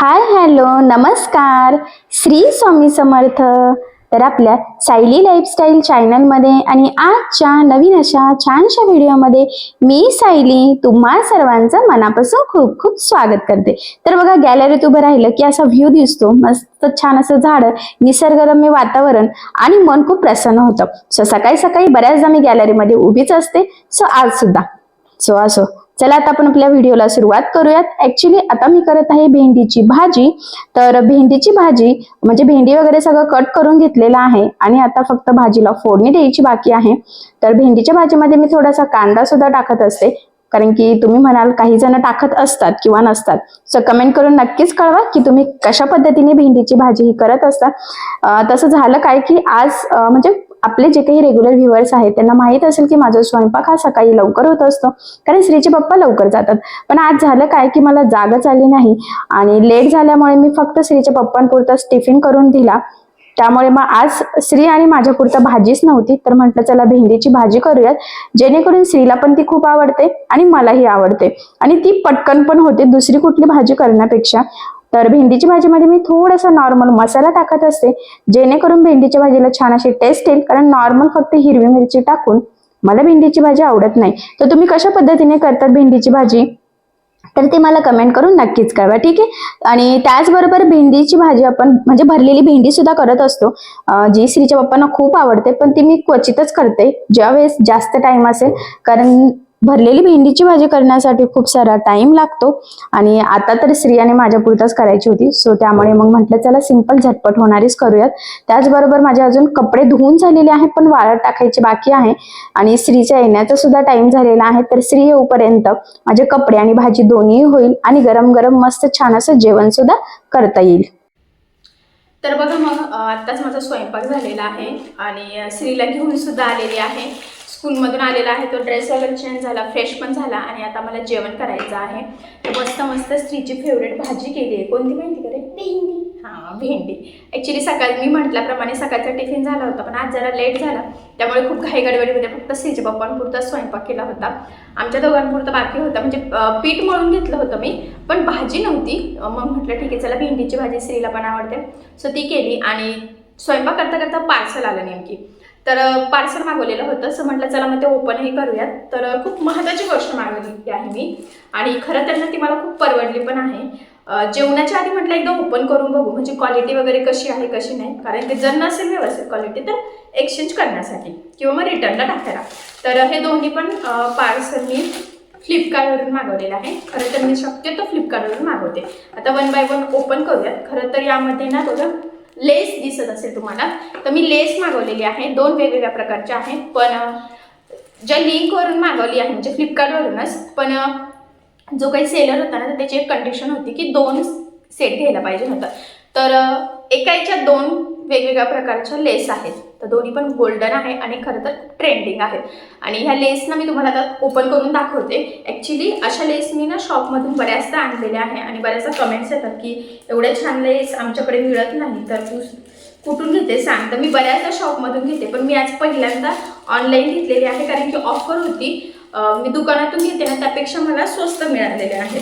Hi hello नमस्कार. श्री स्वामी समर्थ. तर आपल्या सायली लाईफस्टाईल चॅनलमध्ये आणि आजच्या नवीन अशा छानशा व्हिडिओमध्ये मी सायली तुम्हा सर्वांचं मनापासून खूप खूप स्वागत करते. तर बघा गॅलरीत उभं राहिलं की असा व्ह्यू दिसतो. मस्त छान असं झाडं निसर्गरम्य वातावरण आणि मन खूप प्रसन्न होतं. सो सकाळी सकाळी बऱ्याचदा मी गॅलरीमध्ये उभीच असते. सो आज सुद्धा. सो असो. चला आता आपण आपल्या व्हिडिओला सुरुवात करूयात. ऍक्च्युली आता मी करत आहे भेंडीची भाजी. तर भेंडीची भाजी म्हणजे भेंडी वगैरे सगळं कट करून घेतलेलं आहे आणि आता फक्त भाजीला फोडणी द्यायची बाकी आहे. तर भेंडीच्या भाजीमध्ये मी थोडासा कांदा सुद्धा टाकत असते. कारण की तुम्ही म्हणाल काही जण टाकत असतात किंवा नसतात. सो कमेंट करून नक्कीच कळवा की तुम्ही कशा पद्धतीने भेंडीची भाजी ही करत असतात. तसं झालं काय की आज म्हणजे आपले जे काही रेग्युलर व्ह्युअर्स आहेत त्यांना माहीत असेल की माझा स्वयंपाक हा सकाळी लवकर होत असतो. कारण श्रीचे पप्पा लवकर जातात. पण आज झालं काय की मला जागच आली नाही. आणि लेट झाल्यामुळे मी फक्त श्रीच्या पप्पांपुरताच टिफिन करून दिला. त्यामुळे मग आज श्री आणि माझ्या पुरता भाजीच नव्हती तर म्हटलं चला भेंडीची भाजी करूयात. जेणेकरून श्रीला पण ती खूप आवडते आणि मलाही आवडते. आणि ती पटकन पण होते दुसरी कुठली भाजी करण्यापेक्षा. तर भेंडीची भाजीमध्ये मी थोडासा नॉर्मल मसाला टाकत असते जेणेकरून भेंडीच्या भाजीला छान अशी टेस्ट येईल. कारण नॉर्मल फक्त हिरवी मिरची टाकून मला भेंडीची भाजी आवडत नाही. तर तुम्ही कशा पद्धतीने करतात भेंडीची भाजी? तर ते मला कमेंट करून नक्कीच कळवा ठीक आहे? आणि त्याचबरोबर भेंडीची भाजी आपण म्हणजे भरलेली भेंडी सुद्धा करत असतो. जी श्रीच्या पप्पांना खूप आवडते पण ती मी क्वचितच करते. ज्यावेळेस जास्त टाइम असेल कारण भरलेली भेंडीची भाजी करण्यासाठी खूप सारा टाइम लागतो. आणि आता तर स्त्रियाने माझ्या पुरताच करायची होती. सो त्यामुळे मग म्हटलं चला सिंपल झटपट होणारीच करूयात. त्याचबरोबर माझे अजून कपडे धुवून झालेले आहेत पण वाळत टाकायचे बाकी आहे. आणि स्त्रीच्या येण्याचा सुद्धा टाइम झालेला आहे. तर स्त्री येऊपर्यंत माझे कपडे आणि भाजी दोन्ही होईल आणि गरम गरम मस्त छान असं जेवण सुद्धा करता येईल. तर बघा मग आत्ताच माझा स्वयंपाक झालेला आहे आणि स्त्रीला घेऊन सुद्धा आलेली आहे. स्कूलमधून आलेला आहे. तो ड्रेस वगैरे चेंज झाला फ्रेश पण झाला आणि आता मला जेवण करायचं आहे. तर मस्त मस्त स्त्रीची फेवरेट भाजी केली आहे. कोणती माहिती करे भेंडी. हां भेंडी. ॲक्च्युली सकाळी मी म्हटल्याप्रमाणे सकाळचा टिफिन झाला होता पण आज जरा लेट झाला. त्यामुळे खूप घाई गडबडीमध्ये फक्त स्त्रीच्या पप्पांपुरता स्वयंपाक केला होता. आमच्या दोघांपुरतं बाकी होता. म्हणजे पीठ मळून घेतलं होतं मी पण भाजी नव्हती. मग म्हटलं ठीक आहे चला भेंडीची भाजी स्त्रीला पण आवडते. सो ती केली आणि स्वयंपाक करता करता पार्सल आलं नेमकी. तर पार्सल मागवलेलं होतं. सो म्हटलं चला मग ते ओपनही करूयात. तर खूप महत्त्वाची गोष्ट मागवली आहे मी. आणि खरं तर ना ती मला खूप परवडली पण आहे. जेवणाच्या आधी म्हटलं एकदा ओपन करून बघू म्हणजे क्वालिटी वगैरे कशी आहे कशी नाही. कारण ते जर नसेल व्यवस्थित क्वालिटी तर एक्सचेंज करण्यासाठी किंवा मग रिटर्नला टाकायला. तर हे दोन्ही पण पार्सल मी फ्लिपकार्टवरून मागवलेलं आहे. खरं तर मी शक्यतो फ्लिपकार्टवरून मागवते. आता वन बाय वन ओपन करूयात. खरं तर यामध्ये ना थोडं लेस दिसत असेल तुम्हाला तर मी लेस मागवलेली आहे. दोन वेगवेगळ्या प्रकारच्या आहेत पण ज्या लिंकवरून मागवली आहे म्हणजे फ्लिपकार्टवरूनच पण जो काही सेलर होता ना तर त्याची एक कंडिशन होती की दोन सेट घ्यायला पाहिजे होतं. तर एका याच्यात दोन वेगवेगळ्या प्रकारच्या लेस आहेत. तर दोन्ही पण गोल्डन आहे आणि खरं तर ट्रेंडिंग आहे. आणि ह्या लेसना मी तुम्हाला आता ओपन करून दाखवते. ॲक्च्युली अशा लेस मी ना शॉपमधून बऱ्याचदा आणलेल्या आहे आणि बऱ्याचदा कमेंट्स येतात की एवढ्या छान लेस आमच्याकडे मिळत नाही तर तू कुठून घेते सांग. तर मी बऱ्याचदा शॉपमधून घेते पण मी आज पहिल्यांदा ऑनलाईन घेतलेली आहे कारण की ऑफर होती. मी दुकानातून घेते ना त्यापेक्षा मला स्वस्त मिळालेले आहे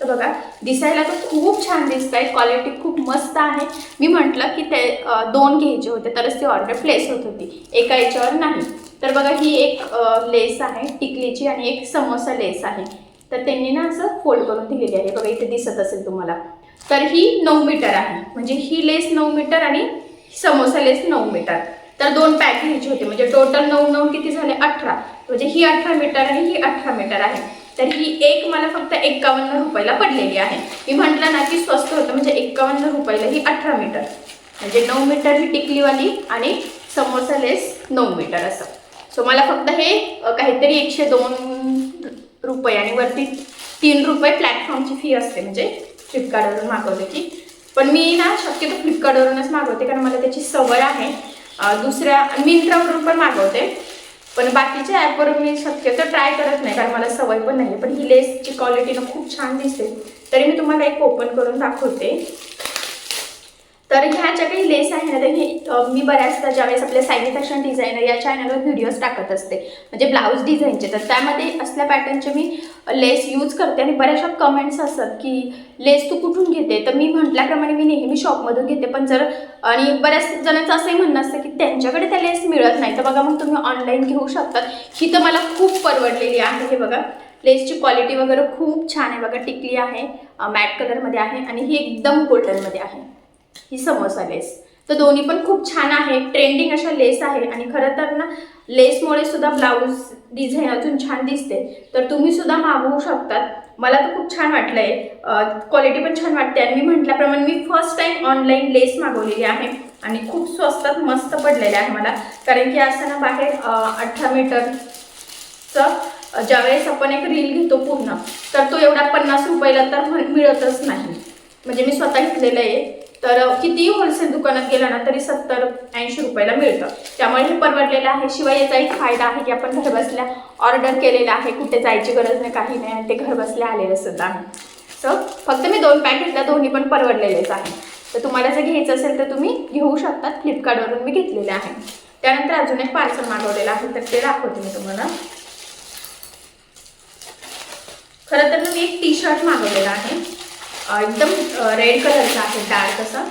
तर बघा दिसायला तर खूप छान दिसत आहे क्वालिटी खूप मस्त आहे. मी म्हटलं की ते दोन घ्यायचे होते तरच ती ऑर्डर प्लेस होत होती. एका याच्यावर नाही. तर बघा ही एक लेस आहे टिकलीची आणि एक समोसा लेस आहे. तर त्यांनी ना असं फोल्ड करून दिलेली आहे. बघा इथे दिसत असेल तुम्हाला. तर ही नऊ मीटर आहे. म्हणजे ही लेस नऊ मीटर आणि समोसा लेस नऊ मीटर. तर दोन पॅक घ्यायचे होते. म्हणजे टोटल नऊ नऊ किती झाले? अठरा. म्हणजे ही अठरा मीटर आणि ही अठरा मीटर आहे. तर ही एक मला फक्त एक्कावन्न रुपयाला पडलेली आहे. मी म्हटलं ना की स्वस्त होतं म्हणजे एक्कावन्न रुपयाला ही अठरा मीटर. म्हणजे नऊ मीटर ही टिकलीवाली आणि समोसा लेस नऊ मीटर असं. सो मला फक्त हे काहीतरी एकशे दोन रुपये आणि वरती तीन रुपये प्लॅटफॉर्मची फी असते. म्हणजे फ्लिपकार्टवरून मागवते की पण मी ना शक्यतो फ्लिपकार्टवरूनच मागवते कारण मला त्याची सवय आहे. दुसऱ्या मिंत्रावरून पण मागवते. पण बाकीच्या ॲपवरून मी शक्यतो ट्राय करत नाही कारण मला सवय पण नाही पण ही लेसची क्वालिटी ना खूप छान दिसते. तरी मी तुम्हाला एक ओपन करून दाखवते. तर ह्या ज्या काही लेस आहे ना तर हे मी बऱ्याचदा ज्यावेळेस आपल्या सायली फॅशन डिझायनर या चॅनलवर व्हिडिओज टाकत असते म्हणजे ब्लाऊज डिझाईनचे तर त्यामध्ये असल्या पॅटर्नचे मी लेस यूज करते. आणि बऱ्याचशा कमेंट्स असतात की लेस तू कुठून घेते? तर मी म्हटल्याप्रमाणे मी नेहमी शॉपमधून घेते. पण जर आणि बऱ्याच जणांचं असंही म्हणणं असतं की त्यांच्याकडे त्या लेस मिळत नाही. तर बघा मग तुम्ही ऑनलाईन घेऊ शकतात. ही तर मला खूप परवडलेली आहे हे बघा. लेसची क्वालिटी वगैरे खूप छान आहे बघा टिकली आहे मॅट कलरमध्ये आहे आणि ही एकदम गोल्डनमध्ये आहे. ही समोसा लेस तर दोन्ही पण खूप छान आहे. ट्रेंडिंग अशा लेस आहे आणि खरं तर ना लेसमुळे सुद्धा ब्लाऊज डिझाईन अजून छान दिसते. तर तुम्ही सुद्धा मागवू शकतात. मला तर खूप छान वाटलं आहे क्वालिटी पण छान वाटते. आणि मी म्हटल्याप्रमाणे मी फर्स्ट टाईम ऑनलाईन लेस मागवलेली आहे. आणि खूप स्वस्तात मस्त पडलेले आहे मला. कारण की असताना बाहेर अठरा मीटरचं ज्यावेळेस आपण एक रील घेतो पूर्ण तर तो एवढा पन्नास रुपयाला तर मिळतच नाही. म्हणजे मी स्वतः घेतलेलं आहे. तर कितीही होलसेल दुकानात गेला ना तरी सत्तर ऐंशी रुपयाला मिळतं. त्यामुळे हे परवडलेलं आहे. शिवाय याचा एक फायदा आहे की आपण घरबसल्या ऑर्डर केलेला आहे. कुठे जायची गरज नाही काही नाही आणि ते घरबसल्या आलेलं सुद्धा आहे. सो फक्त मी दोन पॅकेटला दोन्ही पण परवडलेलेच आहे. तर तुम्हाला जर घ्यायचं असेल तर तुम्ही घेऊ शकतात फ्लिपकार्टवरून मी घेतलेले आहे. त्यानंतर अजून एक पार्सल मागवलेलं आहे तर ते दाखवते मी तुम्हाला. खरं तर मी एक टी शर्ट मागवलेला आहे. एकदम रेड कलरचा आहे डार्क असा.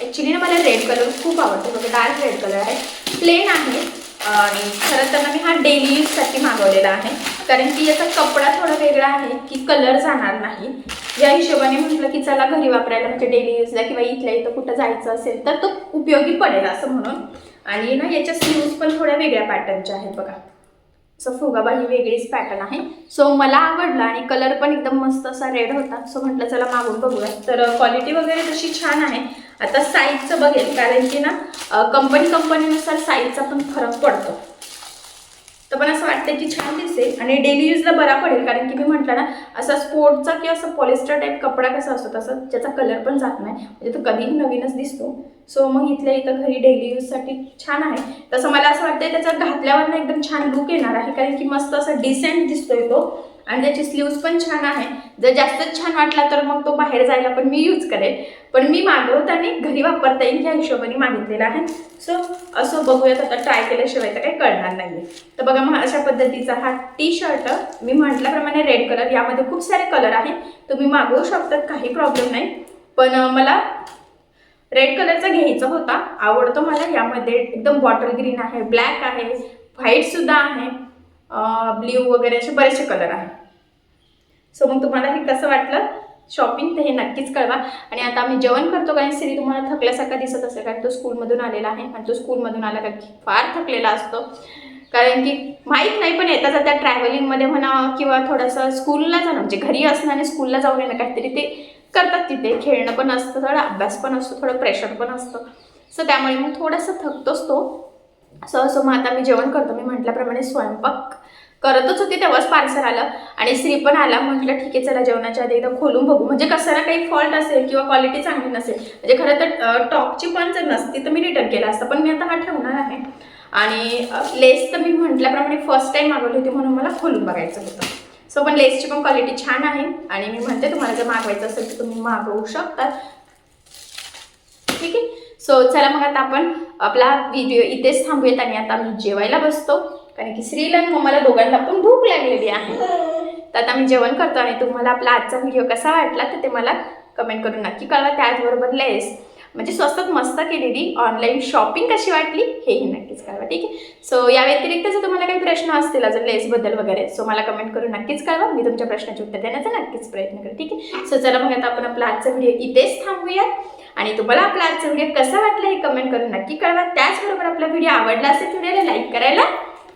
ॲक्च्युली ना मला रेड कलर खूप आवडतो. बघा डार्क रेड कलर आहे. प्लेन आहे. आणि खरं तर मी हा डेली यूजसाठी मागवलेला आहे. कारण की याचा कपडा थोडा वेगळा आहे की कलर जाणार नाही. या हिशोबाने म्हटलं की चला घरी वापरायला म्हणजे डेली यूजला किंवा इथल्या इथं कुठं जायचं असेल तर तो उपयोगी पडेल असं म्हणून. आणि ना याच्या स्लीव्ज पण थोड्या वेगळ्या पॅटर्नच्या आहेत बघा. सो फुगाबा ही वेगळीच पॅटर्न आहे. सो मला आवडला आणि कलर पण एकदम मस्त असा रेड होता. सो म्हटलं चला मागून बघूया तर क्वालिटी वगैरे तशी छान आहे. आता साईजचं बघेल कारण की ना कंपनी कंपनीनुसार साईजचा पण फरक पडतो. तर पण असं वाटतं की छान दिसेल आणि डेली यूजला बरा पडेल. कारण की मी म्हटलं ना असा स्पोर्टचा किंवा असं पॉलिस्टर टाईप कपडा कसा असतो तसा त्याचा कलर पण जात नाही. म्हणजे तो कधीही नवीनच दिसतो. सो मग इथल्या इथं घरी डेली यूजसाठी छान आहे. तसं मला असं वाटतं त्याचा घातल्यावर ना एकदम छान लुक येणार आहे. कारण की मस्त असा डिसेंट दिसतोय तो. आणि त्याची स्लीव्ज पण छान आहे. जर जास्तच छान वाटला तर मग तो बाहेर जायला पण मी यूज करेल. पण मी मागवताना घरी वापरता येईल ह्या हिशोबाने मागितलेला आहे. सो असं बघूयात आता ट्राय केल्याशिवाय तर काही कळणार नाही तर बघा मग अशा पद्धतीचा हा टी शर्ट मी म्हटल्याप्रमाणे रेड कलर यामध्ये खूप सारे कलर आहेत तुम्ही मागवू शकतात काही प्रॉब्लेम नाही. पण मला रेड कलरचा घ्यायचा होता आवडतो मला. यामध्ये एकदम बॉटल ग्रीन आहे ब्लॅक आहे व्हाईटसुद्धा आहे. ब्ल्यू वगैरे असे बरेचसे कलर आहेत सो मग तुम्हाला हे कसं वाटलं? शॉपिंग ते हे नक्कीच कळवा. आणि आता आम्ही जेवण करतो कारण सिरी तुम्हाला थकल्यासारखा दिसत असेल कारण तो स्कूलमधून आलेला आहे. आणि तो स्कूलमधून आला का की फार थकलेला असतो. कारण की माहीत नाही पण येता जात्या ट्रॅव्हलिंगमध्ये म्हणा किंवा थोडंसं स्कूलला जाणं म्हणजे घरी असणं आणि स्कूलला जाऊन येणं काहीतरी ते करतात तिथे. खेळणं पण असतं थोडा अभ्यास पण असतो थोडं प्रेशर पण असतं. सो त्यामुळे मग थोडंसं थकतोच तो. सो सो मग आता मी जेवण करतो. मी म्हटल्याप्रमाणे स्वयंपाक करतच होती तेव्हाच पार्सल आलं. आणि श्री पण आला म्हटलं ठीक आहे चला जेवणाच्या आधी एकदा खोलून बघू. म्हणजे कसं ना काही फॉल्ट असेल किंवा क्वालिटी चांगली नसेल म्हणजे खरं तर टॉपची पण जर नसती तर मी रिटर्न केला असतं पण मी आता हा ठेवणार आहे. आणि लेस तर मी म्हटल्याप्रमाणे फर्स्ट टाईम मागवली होती म्हणून मला खोलून बघायचं होतं. सो पण लेसची पण क्वालिटी छान आहे. आणि मी म्हणते तुम्हाला जर मागवायचं असेल तर तुम्ही मागवू शकता. ठीक आहे? सो चला मग आता आपण आपला व्हिडिओ इथेच थांबूयात आणि आता मी जेवायला बसतो. कारण की श्रीला आणि मम्माला दोघांना पण भूक लागलेली आहे. तर आता मी जेवण करतो आणि तुम्हाला आपला आजचा व्हिडिओ कसा वाटला तर ते मला कमेंट करून नक्की कळवा. त्याचबरोबर लेस म्हणजे स्वस्तात मस्त केलेली ऑनलाईन शॉपिंग कशी वाटली हेही नक्कीच कळवा ठीक आहे? सो या व्यतिरिक्त जर तुम्हाला काही प्रश्न असतील अजून लेसबद्दल वगैरे सो मला कमेंट करून नक्कीच कळवा. मी तुमच्या प्रश्नाचे उत्तर देण्याचा नक्कीच प्रयत्न करेन ठीक आहे? सो चला मग आता आपण आपला आजचा व्हिडिओ इथेच थांबूयात. आणि तुम्हाला आपला आजचा व्हिडिओ कसा वाटला हे कमेंट करून नक्की कळवा. त्याचबरोबर आपला व्हिडिओ आवडला असेल तर व्हिडिओला लाईक करायला